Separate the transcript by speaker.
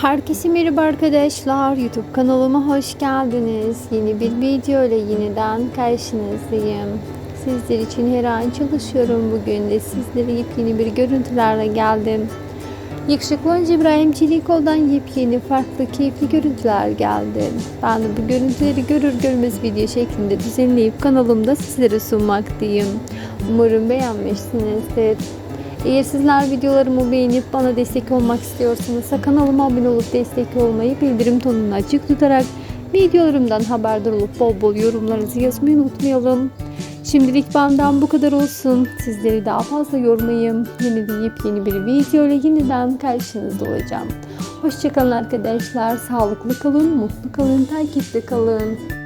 Speaker 1: Herkese merhaba arkadaşlar. YouTube kanalıma hoş geldiniz. Yeni bir video ile yeniden karşınızdayım. Sizler için her an çalışıyorum. Bugün de sizlere yepyeni bir görüntülerle geldim. Yakışıklı oyuncu İbrahim Çelikol'dan yepyeni farklı keyifli görüntüler geldi. Ben de bu görüntüleri görür görmez video şeklinde düzenleyip kanalımda sizlere sunmaktayım. Umarım beğenmişsinizdir. Eğer sizler videolarımı beğenip bana destek olmak istiyorsanız kanalıma abone olup destek olmayı, bildirim tonunu açık tutarak videolarımdan haberdar olup bol bol yorumlarınızı yazmayı unutmayalım. Şimdilik benden bu kadar olsun. Sizleri daha fazla yormayayım. Yeni de yepyeni bir video ile yeniden karşınızda olacağım. Hoşçakalın arkadaşlar. Sağlıklı kalın, mutlu kalın, takipte kalın.